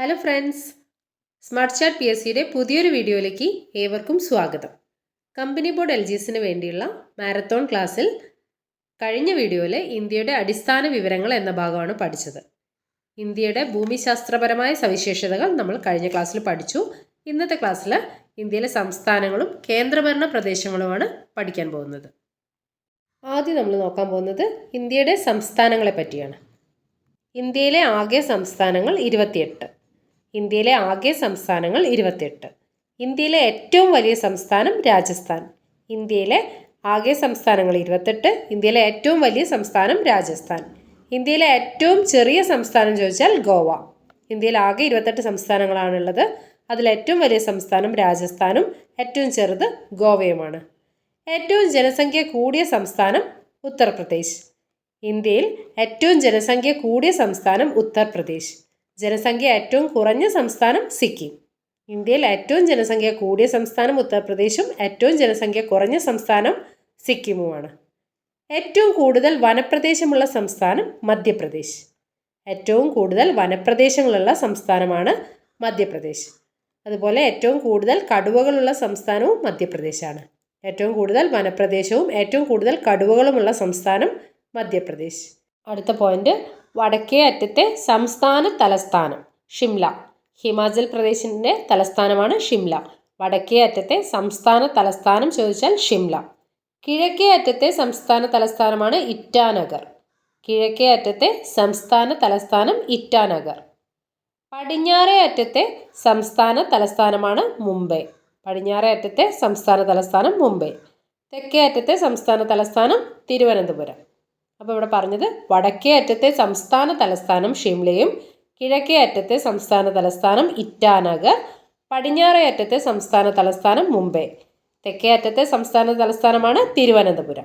Hello friends smart chat P S സിയുടെ പുതിയൊരു വീഡിയോയിലേക്ക് ഏവർക്കും സ്വാഗതം. കമ്പനി ബോർഡ് എൽ ജി എസിന് വേണ്ടിയുള്ള മാരത്തോൺ ക്ലാസ്സിൽ കഴിഞ്ഞ വീഡിയോയിൽ ഇന്ത്യയുടെ അടിസ്ഥാന വിവരങ്ങൾ എന്ന ഭാഗമാണ് പഠിച്ചത്. ഇന്ത്യയുടെ ഭൂമിശാസ്ത്രപരമായ സവിശേഷതകൾ നമ്മൾ കഴിഞ്ഞ ക്ലാസ്സിൽ പഠിച്ചു. ഇന്നത്തെ ക്ലാസ്സിൽ ഇന്ത്യയിലെ സംസ്ഥാനങ്ങളും കേന്ദ്രഭരണ പ്രദേശങ്ങളുമാണ് പഠിക്കാൻ പോകുന്നത്. ആദ്യം നമ്മൾ നോക്കാൻ പോകുന്നത് ഇന്ത്യയുടെ സംസ്ഥാനങ്ങളെ പറ്റിയാണ്. ഇന്ത്യയിലെ ആകെ സംസ്ഥാനങ്ങൾ ഇരുപത്തിയെട്ട്. ഇന്ത്യയിലെ ആകെ സംസ്ഥാനങ്ങൾ ഇരുപത്തിയെട്ട്. ഇന്ത്യയിലെ ഏറ്റവും വലിയ സംസ്ഥാനം രാജസ്ഥാൻ. ഇന്ത്യയിലെ ആകെ സംസ്ഥാനങ്ങൾ ഇരുപത്തെട്ട് ഇന്ത്യയിലെ ഏറ്റവും വലിയ സംസ്ഥാനം രാജസ്ഥാൻ. ഇന്ത്യയിലെ ഏറ്റവും ചെറിയ സംസ്ഥാനം ചോദിച്ചാൽ ഗോവ. ഇന്ത്യയിൽ ആകെ ഇരുപത്തെട്ട് സംസ്ഥാനങ്ങളാണുള്ളത്. അതിൽ ഏറ്റവും വലിയ സംസ്ഥാനം രാജസ്ഥാനും ഏറ്റവും ചെറുത് ഗോവയുമാണ്. ഏറ്റവും ജനസംഖ്യ കൂടിയ സംസ്ഥാനം ഉത്തർപ്രദേശ്. ഇന്ത്യയിൽ ഏറ്റവും ജനസംഖ്യ കൂടിയ സംസ്ഥാനം ഉത്തർപ്രദേശ്. ജനസംഖ്യ ഏറ്റവും കുറഞ്ഞ സംസ്ഥാനം സിക്കിം. ഇന്ത്യയിൽ ഏറ്റവും ജനസംഖ്യ കൂടിയ സംസ്ഥാനം ഉത്തർപ്രദേശും ഏറ്റവും ജനസംഖ്യ കുറഞ്ഞ സംസ്ഥാനം സിക്കിമുമാണ്. ഏറ്റവും കൂടുതൽ വനപ്രദേശമുള്ള സംസ്ഥാനം മധ്യപ്രദേശ്. ഏറ്റവും കൂടുതൽ വനപ്രദേശങ്ങളുള്ള സംസ്ഥാനമാണ് മധ്യപ്രദേശ്. അതുപോലെ ഏറ്റവും കൂടുതൽ കടുവകളുള്ള സംസ്ഥാനവും മധ്യപ്രദേശാണ്. ഏറ്റവും കൂടുതൽ വനപ്രദേശവും ഏറ്റവും കൂടുതൽ കടുവകളുമുള്ള സംസ്ഥാനം മധ്യപ്രദേശ്. അടുത്ത പോയിന്റ് വടക്കേ അറ്റത്തെ സംസ്ഥാന തലസ്ഥാനം ഷിംല. ഹിമാചൽ പ്രദേശിന്റെ തലസ്ഥാനമാണ് ഷിംല. വടക്കേ അറ്റത്തെ സംസ്ഥാന തലസ്ഥാനം ചോദിച്ചാൽ ഷിംല. കിഴക്കേ അറ്റത്തെ സംസ്ഥാന തലസ്ഥാനമാണ് ഇറ്റാനഗർ. കിഴക്കേ അറ്റത്തെ സംസ്ഥാന തലസ്ഥാനം ഇറ്റാനഗർ. പടിഞ്ഞാറേ അറ്റത്തെ സംസ്ഥാന തലസ്ഥാനമാണ് മുംബൈ. പടിഞ്ഞാറേ അറ്റത്തെ സംസ്ഥാന തലസ്ഥാനം മുംബൈ. തെക്കേ അറ്റത്തെ സംസ്ഥാന തലസ്ഥാനം തിരുവനന്തപുരം. അപ്പോൾ ഇവിടെ പറഞ്ഞത് വടക്കേ അറ്റത്തെ സംസ്ഥാന തലസ്ഥാനം ഷിംലയും കിഴക്കേ അറ്റത്തെ സംസ്ഥാന തലസ്ഥാനം ഇറ്റാനഗർ പടിഞ്ഞാറേ അറ്റത്തെ സംസ്ഥാന തലസ്ഥാനം മുംബൈ. തെക്കേ അറ്റത്തെ സംസ്ഥാന തലസ്ഥാനമാണ് തിരുവനന്തപുരം.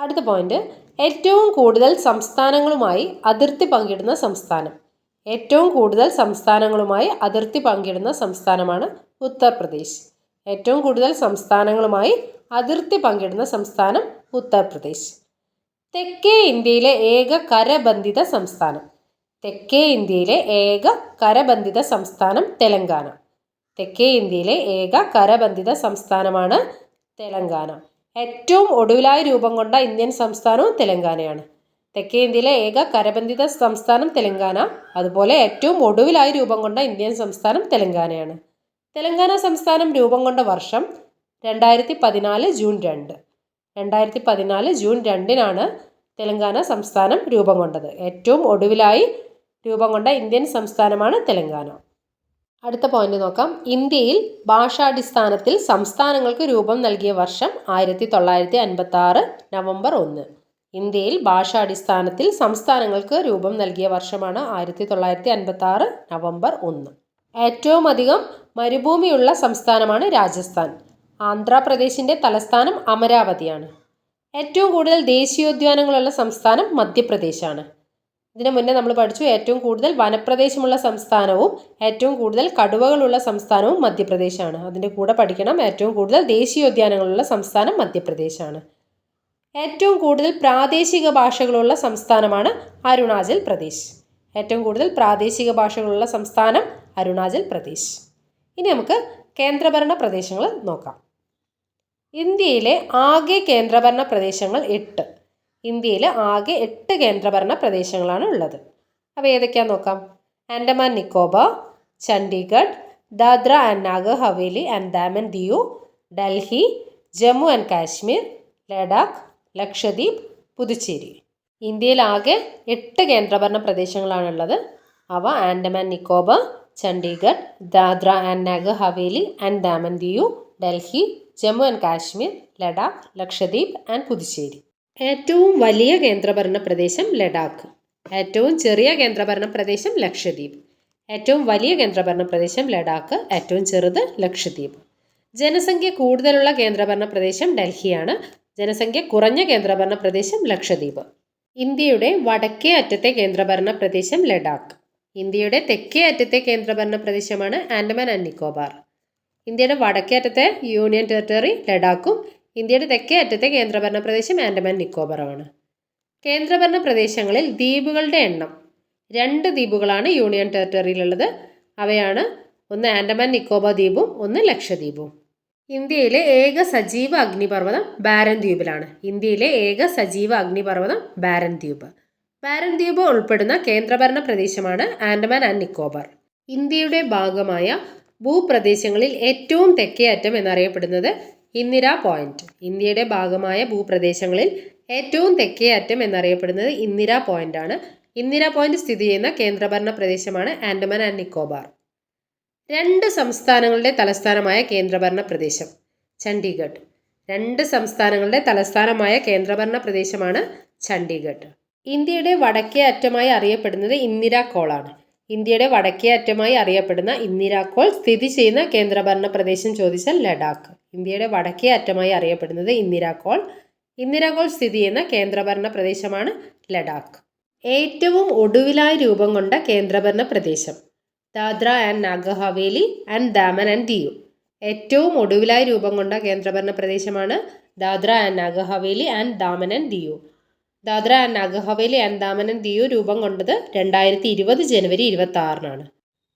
അടുത്ത പോയിന്റ് ഏറ്റവും കൂടുതൽ സംസ്ഥാനങ്ങളുമായി അതിർത്തി പങ്കിടുന്ന സംസ്ഥാനം. ഏറ്റവും കൂടുതൽ സംസ്ഥാനങ്ങളുമായി അതിർത്തി പങ്കിടുന്ന സംസ്ഥാനമാണ് ഉത്തർപ്രദേശ്. ഏറ്റവും കൂടുതൽ സംസ്ഥാനങ്ങളുമായി അതിർത്തി പങ്കിടുന്ന സംസ്ഥാനം ഉത്തർപ്രദേശ്. തെക്കേ ഇന്ത്യയിലെ ഏക കരബന്ധിത സംസ്ഥാനം. തെക്കേ ഇന്ത്യയിലെ ഏക കരബന്ധിത സംസ്ഥാനം തെലങ്കാന. തെക്കേ ഇന്ത്യയിലെ ഏക കരബന്ധിത സംസ്ഥാനമാണ് തെലങ്കാന. ഏറ്റവും ഒടുവിലായി രൂപം കൊണ്ട ഇന്ത്യൻ സംസ്ഥാനവും തെലങ്കാനയാണ്. തെക്കേ ഇന്ത്യയിലെ ഏക കരബന്ധിത സംസ്ഥാനം തെലങ്കാന. അതുപോലെ ഏറ്റവും ഒടുവിലായി രൂപം കൊണ്ട ഇന്ത്യൻ സംസ്ഥാനം തെലങ്കാനയാണ്. തെലങ്കാന സംസ്ഥാനം രൂപം കൊണ്ട വർഷം രണ്ടായിരത്തി പതിനാല് ജൂൺ രണ്ട്. രണ്ടായിരത്തി പതിനാല് ജൂൺ രണ്ടിനാണ് തെലങ്കാന സംസ്ഥാനം രൂപം കൊണ്ടത്. ഏറ്റവും ഒടുവിലായി രൂപം കൊണ്ട ഇന്ത്യൻ സംസ്ഥാനമാണ് തെലങ്കാന. അടുത്ത പോയിന്റ് നോക്കാം. ഇന്ത്യയിൽ ഭാഷാടിസ്ഥാനത്തിൽ സംസ്ഥാനങ്ങൾക്ക് രൂപം നൽകിയ വർഷം ആയിരത്തി തൊള്ളായിരത്തി അൻപത്തി ആറ് നവംബർ ഒന്ന്. ഇന്ത്യയിൽ ഭാഷാടിസ്ഥാനത്തിൽ സംസ്ഥാനങ്ങൾക്ക് രൂപം നൽകിയ വർഷമാണ് ആയിരത്തി തൊള്ളായിരത്തി അൻപത്തി ആറ് നവംബർ ഒന്ന്. ഏറ്റവും അധികം മരുഭൂമിയുള്ള സംസ്ഥാനമാണ് രാജസ്ഥാൻ. ആന്ധ്രാപ്രദേശിന്റെ തലസ്ഥാനം അമരാവതിയാണ്. ഏറ്റവും കൂടുതൽ ദേശീയോദ്യാനങ്ങളുള്ള സംസ്ഥാനം മധ്യപ്രദേശാണ്. ഇതിനു മുന്നേ നമ്മൾ പഠിച്ചു ഏറ്റവും കൂടുതൽ വനപ്രദേശമുള്ള സംസ്ഥാനവും ഏറ്റവും കൂടുതൽ കടുവകളുള്ള സംസ്ഥാനവും മധ്യപ്രദേശാണ്. അതിന്റെ കൂടെ പഠിക്കണം. ഏറ്റവും കൂടുതൽ ദേശീയോദ്യാനങ്ങളുള്ള സംസ്ഥാനം മധ്യപ്രദേശാണ്. ഏറ്റവും കൂടുതൽ പ്രാദേശിക ഭാഷകളുള്ള സംസ്ഥാനമാണ് അരുണാചൽ പ്രദേശ്. ഏറ്റവും കൂടുതൽ പ്രാദേശിക ഭാഷകളുള്ള സംസ്ഥാനം അരുണാചൽ പ്രദേശ്. ഇനി നമുക്ക് കേന്ദ്രഭരണ പ്രദേശങ്ങൾ നോക്കാം. ഇന്ത്യയിലെ ആകെ കേന്ദ്രഭരണ പ്രദേശങ്ങൾ എട്ട്. ഇന്ത്യയിലെ ആകെ എട്ട് കേന്ദ്രഭരണ പ്രദേശങ്ങളാണ് ഉള്ളത്. അപ്പോൾ ഏതൊക്കെയാന്ന് നോക്കാം? Andaman Nicobar Chandigarh Dadra and Nagar Haveli and Daman Diu Delhi Jammu and Kashmir Ladakh Lakshadweep Puducherry. ഇന്ത്യയിൽ ആകെ എട്ട് കേന്ദ്രഭരണ പ്രദേശങ്ങളാണുള്ളത്. അവ Andaman Nicobar Chandigarh Dadra and Nagar Haveli and Daman Diu Delhi Jammu and Kashmir Ladakh Lakshadweep and Puducherry. ഏറ്റവും വലിയ കേന്ദ്രഭരണ പ്രദേശം ലഡാക്ക്. ഏറ്റവും ചെറിയ കേന്ദ്രഭരണ പ്രദേശം ലക്ഷദ്വീപ്. ഏറ്റവും വലിയ കേന്ദ്രഭരണ പ്രദേശം ലഡാക്ക് ഏറ്റവും ചെറുത് ലക്ഷദ്വീപ്. ജനസംഖ്യ കൂടുതലുള്ള കേന്ദ്രഭരണ പ്രദേശം ഡൽഹിയാണ്. ജനസംഖ്യ കുറഞ്ഞ കേന്ദ്രഭരണ പ്രദേശം ലക്ഷദ്വീപ്. ഇന്ത്യയുടെ വടക്കേ അറ്റത്തെ കേന്ദ്രഭരണ പ്രദേശം ലഡാക്ക്. ഇന്ത്യയുടെ തെക്കേ അറ്റത്തെ കേന്ദ്രഭരണ പ്രദേശമാണ് ആൻഡമാൻ ആൻഡ് നിക്കോബാർ. ഇന്ത്യയുടെ വടക്കേ അറ്റത്തെ യൂണിയൻ ടെറിട്ടറി ലഡാക്കും ഇന്ത്യയുടെ തെക്കേ അറ്റത്തെ കേന്ദ്രഭരണ പ്രദേശം ആൻഡമാൻ നിക്കോബറുമാണ്. കേന്ദ്രഭരണ പ്രദേശങ്ങളിൽ ദ്വീപുകളുടെ എണ്ണം രണ്ട് ദ്വീപുകളാണ് യൂണിയൻ ടെറിട്ടറിയിലുള്ളത്. അവയാണ് ഒന്ന് ആൻഡമാൻ നിക്കോബാർ ദ്വീപും ഒന്ന് ലക്ഷദ്വീപും. ഇന്ത്യയിലെ ഏക സജീവ അഗ്നിപർവതം ബാരൻ ദ്വീപിലാണ്. ഇന്ത്യയിലെ ഏക സജീവ അഗ്നിപർവതം ബാരൻ ദ്വീപ്. ബാരൻ ദ്വീപ് ഉൾപ്പെടുന്ന കേന്ദ്രഭരണ പ്രദേശമാണ് ആൻഡമാൻ ആൻഡ് നിക്കോബാർ. ഇന്ത്യയുടെ ഭാഗമായ ഭൂപ്രദേശങ്ങളിൽ ഏറ്റവും തെക്കേ അറ്റം എന്നറിയപ്പെടുന്നത് ഇന്ദിര പോയിന്റ്. ഇന്ത്യയുടെ ഭാഗമായ ഭൂപ്രദേശങ്ങളിൽ ഏറ്റവും തെക്കേ അറ്റം എന്നറിയപ്പെടുന്നത് ഇന്ദിര പോയിന്റ് ആണ് ഇന്ദിര പോയിന്റ് സ്ഥിതി ചെയ്യുന്ന കേന്ദ്രഭരണ പ്രദേശമാണ് ആൻഡമാൻ ആൻഡ് നിക്കോബാർ. രണ്ട് സംസ്ഥാനങ്ങളുടെ തലസ്ഥാനമായ കേന്ദ്രഭരണ പ്രദേശം ചണ്ഡീഗഡ്. രണ്ട് സംസ്ഥാനങ്ങളുടെ തലസ്ഥാനമായ കേന്ദ്രഭരണ പ്രദേശമാണ് ചണ്ഡീഗഡ്. ഇന്ത്യയുടെ വടക്കേ അറ്റമായി അറിയപ്പെടുന്നത് ഇന്ദിരാ കോളാണ്. ഇന്ത്യയുടെ വടക്കേ അറ്റമായി അറിയപ്പെടുന്ന ഇന്ദിരാക്കോൾ സ്ഥിതി ചെയ്യുന്ന കേന്ദ്രഭരണ പ്രദേശം ചോദിച്ചാൽ ലഡാക്ക്. ഇന്ത്യയുടെ വടക്കേ അറ്റമായി അറിയപ്പെടുന്നത് ഇന്ദിരാക്കോൾ ഇന്ദിരാകോൾ സ്ഥിതി ചെയ്യുന്ന കേന്ദ്രഭരണ പ്രദേശമാണ് ലഡാക്ക്. ഏറ്റവും ഒടുവിലായി രൂപം കൊണ്ട കേന്ദ്രഭരണ പ്രദേശം. Dadra and Nagar Haveli and Daman and Diu. ഏറ്റവും ഒടുവിലായി രൂപം കൊണ്ട കേന്ദ്രഭരണ പ്രദേശമാണ് Dadra and Nagar Haveli and Daman and Diu. Dadra and Nagar Haveli and Daman and Diu രൂപം കൊണ്ടത് രണ്ടായിരത്തി ഇരുപത് ജനുവരി ഇരുപത്തി ആറിനാണ്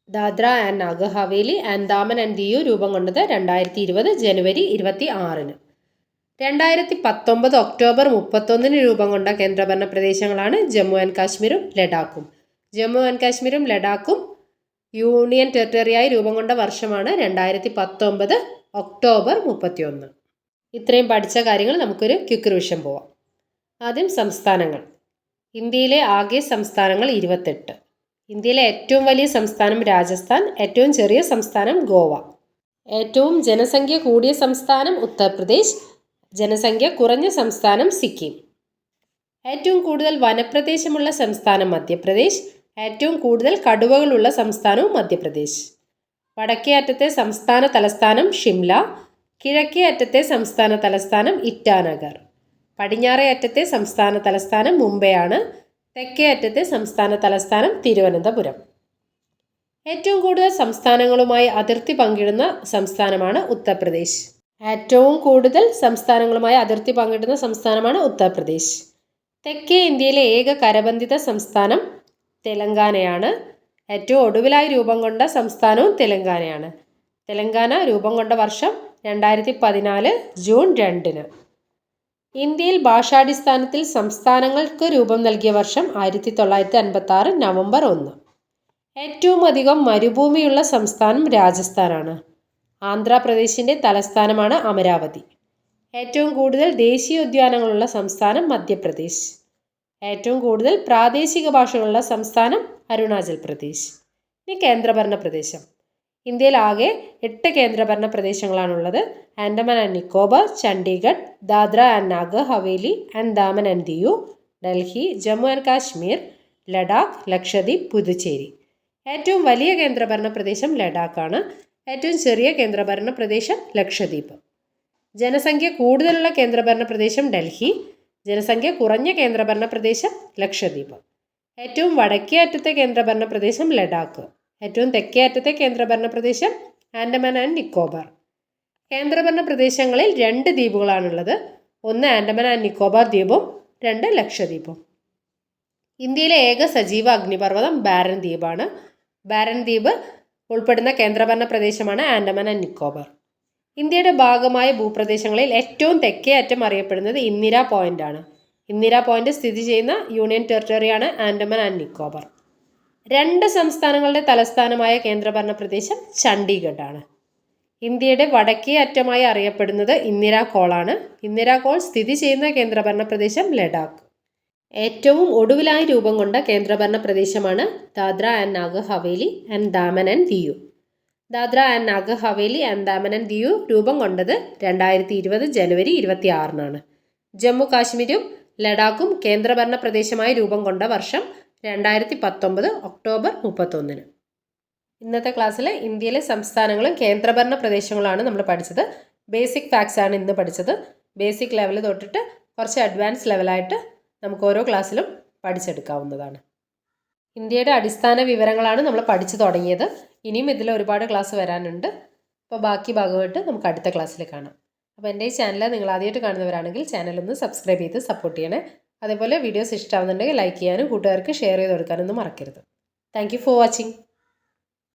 Dadra and Nagar Haveli and Daman and Diu രൂപം കൊണ്ടത് രണ്ടായിരത്തി ഇരുപത് ജനുവരി ഇരുപത്തി ആറിന് രണ്ടായിരത്തി പത്തൊമ്പത് ഒക്ടോബർ മുപ്പത്തൊന്നിന് രൂപം കൊണ്ട കേന്ദ്രഭരണ പ്രദേശങ്ങളാണ് ജമ്മു ആൻഡ് കാശ്മീരും ലഡാക്കും. ജമ്മു ആൻഡ് കാശ്മീരും ലഡാക്കും യൂണിയൻ ടെറിട്ടറിയായി രൂപം കൊണ്ട വർഷമാണ് രണ്ടായിരത്തി പത്തൊമ്പത് ഒക്ടോബർ മുപ്പത്തിയൊന്ന്. ഇത്രയും പഠിച്ച കാര്യങ്ങൾ നമുക്കൊരു ക്വിക്ക് റിവിഷൻ പോവാം. ആദ്യം സംസ്ഥാനങ്ങൾ. ഇന്ത്യയിലെ ആകെ സംസ്ഥാനങ്ങൾ ഇരുപത്തെട്ട്. ഇന്ത്യയിലെ ഏറ്റവും വലിയ സംസ്ഥാനം രാജസ്ഥാൻ ഏറ്റവും ചെറിയ സംസ്ഥാനം ഗോവ. ഏറ്റവും ജനസംഖ്യ കൂടിയ സംസ്ഥാനം ഉത്തർപ്രദേശ് ജനസംഖ്യ കുറഞ്ഞ സംസ്ഥാനം സിക്കിം. ഏറ്റവും കൂടുതൽ വനപ്രദേശമുള്ള സംസ്ഥാനം മധ്യപ്രദേശ് ഏറ്റവും കൂടുതൽ കടുവകളുള്ള സംസ്ഥാനവും മധ്യപ്രദേശ്. വടക്കേ അറ്റത്തെ സംസ്ഥാന തലസ്ഥാനം ഷിംല കിഴക്കേ അറ്റത്തെ സംസ്ഥാന തലസ്ഥാനം ഇറ്റാനഗർ. പടിഞ്ഞാറേ അറ്റത്തെ സംസ്ഥാന തലസ്ഥാനം മുംബൈയാണ്. തെക്കേ അറ്റത്തെ സംസ്ഥാന തലസ്ഥാനം തിരുവനന്തപുരം. ഏറ്റവും കൂടുതൽ സംസ്ഥാനങ്ങളുമായി അതിർത്തി പങ്കിടുന്ന സംസ്ഥാനമാണ് ഉത്തർപ്രദേശ്. ഏറ്റവും കൂടുതൽ സംസ്ഥാനങ്ങളുമായി അതിർത്തി പങ്കിടുന്ന സംസ്ഥാനമാണ് ഉത്തർപ്രദേശ്. തെക്കേ ഇന്ത്യയിലെ ഏക കരബന്ധിത സംസ്ഥാനം തെലങ്കാനയാണ്. ഏറ്റവും ഒടുവിലായി രൂപം കൊണ്ട സംസ്ഥാനവും തെലങ്കാനയാണ്. തെലങ്കാന രൂപം കൊണ്ട വർഷം രണ്ടായിരത്തി പതിനാല് ജൂൺ രണ്ടിന്. ഇന്ത്യയിൽ ഭാഷാടിസ്ഥാനത്തിൽ സംസ്ഥാനങ്ങൾക്ക് രൂപം നൽകിയ വർഷം ആയിരത്തി തൊള്ളായിരത്തി അൻപത്തി ആറ് നവംബർ ഒന്ന്. ഏറ്റവും അധികം മരുഭൂമിയുള്ള സംസ്ഥാനം രാജസ്ഥാനാണ്. ആന്ധ്രാപ്രദേശിന്റെ തലസ്ഥാനമാണ് അമരാവതി. ഏറ്റവും കൂടുതൽ ദേശീയോദ്യാനങ്ങളുള്ള സംസ്ഥാനം മധ്യപ്രദേശ്. ഏറ്റവും കൂടുതൽ പ്രാദേശിക ഭാഷകളുള്ള സംസ്ഥാനം അരുണാചൽ പ്രദേശ് ഇനി കേന്ദ്രഭരണ പ്രദേശം. ഇന്ത്യയിൽ ആകെ എട്ട് കേന്ദ്രഭരണ പ്രദേശങ്ങളാണുള്ളത്. Andaman and Nicobar Chandigarh Dadra and Nagar Haveli and Daman and Diu Delhi Jammu and Kashmir Ladakh Lakshadweep Puducherry. ഏറ്റവും വലിയ കേന്ദ്രഭരണ പ്രദേശം ലഡാക്കാണ്. ഏറ്റവും ചെറിയ കേന്ദ്രഭരണ പ്രദേശം ലക്ഷദ്വീപ്. ജനസംഖ്യ കൂടുതലുള്ള കേന്ദ്രഭരണ പ്രദേശം ഡൽഹി. ജനസംഖ്യ കുറഞ്ഞ കേന്ദ്രഭരണ പ്രദേശം ലക്ഷദ്വീപ്. ഏറ്റവും വടക്കേ അറ്റത്തെ കേന്ദ്രഭരണ പ്രദേശം ലഡാക്ക്. ഏറ്റവും തെക്കേ അറ്റത്തെ കേന്ദ്രഭരണ പ്രദേശം ആൻഡമാൻ ആൻഡ് നിക്കോബാർ. കേന്ദ്രഭരണ പ്രദേശങ്ങളിൽ രണ്ട് ദ്വീപുകളാണുള്ളത്. ഒന്ന് ആൻഡമാൻ ആൻഡ് നിക്കോബാർ ദ്വീപും രണ്ട് ലക്ഷദ്വീപും. ഇന്ത്യയിലെ ഏക സജീവ അഗ്നിപർവതം ബാരൻ ദ്വീപാണ്. ബാരൻ ദ്വീപ് ഉൾപ്പെടുന്ന കേന്ദ്രഭരണ പ്രദേശമാണ് ആൻഡമാൻ ആൻഡ് നിക്കോബാർ. ഇന്ത്യയുടെ ഭാഗമായ ഭൂപ്രദേശങ്ങളിൽ ഏറ്റവും തെക്കേ അറ്റം അറിയപ്പെടുന്നത് ഇന്ദിര പോയിന്റ് ആണ് ഇന്ദിര പോയിന്റ് സ്ഥിതി ചെയ്യുന്ന യൂണിയൻ ടെറിട്ടറിയാണ് ആൻഡമാൻ ആൻഡ് നിക്കോബാർ. രണ്ട് സംസ്ഥാനങ്ങളുടെ തലസ്ഥാനമായ കേന്ദ്രഭരണ പ്രദേശം ചണ്ഡീഗഡ് ആണ് ഇന്ത്യയുടെ വടക്കേ അറ്റമായി അറിയപ്പെടുന്നത് ഇന്ദിര കോളാണ്. ഇന്ദിരാ കോൾ സ്ഥിതി ചെയ്യുന്ന കേന്ദ്രഭരണ പ്രദേശം ലഡാക്ക്. ഏറ്റവും ഒടുവിലായി രൂപം കൊണ്ട കേന്ദ്രഭരണ പ്രദേശമാണ് Dadra and Nagar Haveli and Daman and Diu. Dadra and Nagar Haveli and Daman and Diu രൂപം കൊണ്ടത് രണ്ടായിരത്തി ഇരുപത് ജനുവരി ഇരുപത്തി ആറിനാണ് ജമ്മു കാശ്മീരും ലഡാക്കും കേന്ദ്രഭരണ പ്രദേശമായി രൂപം കൊണ്ട വർഷം രണ്ടായിരത്തി പത്തൊമ്പത് ഒക്ടോബർ മുപ്പത്തൊന്നിന്. ഇന്നത്തെ ക്ലാസ്സിൽ ഇന്ത്യയിലെ സംസ്ഥാനങ്ങളും കേന്ദ്രഭരണ പ്രദേശങ്ങളാണ് നമ്മൾ പഠിച്ചത്. ബേസിക് ഫാക്ട്സ് ആണ് ഇന്ന് പഠിച്ചത്. ബേസിക് ലെവൽ തൊട്ടിട്ട് കുറച്ച് അഡ്വാൻസ് ലെവലായിട്ട് നമുക്ക് ഓരോ ക്ലാസ്സിലും പഠിച്ചെടുക്കാവുന്നതാണ്. ഇന്ത്യയുടെ അടിസ്ഥാന വിവരങ്ങളാണ് നമ്മൾ പഠിച്ചു തുടങ്ങിയത്. ഇനിയും ഇതിൽ ഒരുപാട് ക്ലാസ് വരാനുണ്ട്. അപ്പോൾ ബാക്കി ഭാഗമായിട്ട് നമുക്ക് അടുത്ത ക്ലാസ്സിൽ കാണാം. അപ്പോൾ എന്റെ ഈ ചാനൽ നിങ്ങൾ ആദ്യമായിട്ട് കാണുന്നവരാണെങ്കിൽ ചാനൽ ഒന്ന് സബ്സ്ക്രൈബ് ചെയ്ത് സപ്പോർട്ട് ചെയ്യണേ. അതേപോലെ വീഡിയോസ് ഇഷ്ടമാവുന്നുണ്ടെങ്കിൽ ലൈക്ക് ചെയ്യാനും കൂട്ടുകാർക്ക് ഷെയർ ചെയ്ത് കൊടുക്കാനൊന്നും മറക്കരുത്. Thank for watching